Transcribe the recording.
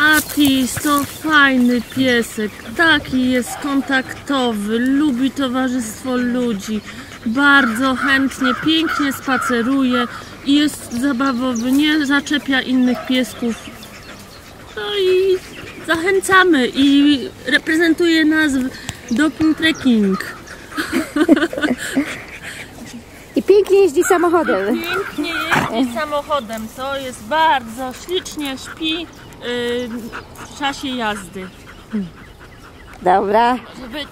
Atis to fajny piesek, taki jest kontaktowy, lubi towarzystwo ludzi, bardzo chętnie, pięknie spaceruje i jest zabawowy, nie zaczepia innych piesków. No i zachęcamy i reprezentuje nas w Doping Trekking. Pięknie jeździ samochodem. Pięknie jeździ samochodem, to jest bardzo ślicznie śpi yy, w czasie jazdy. Dobra. Być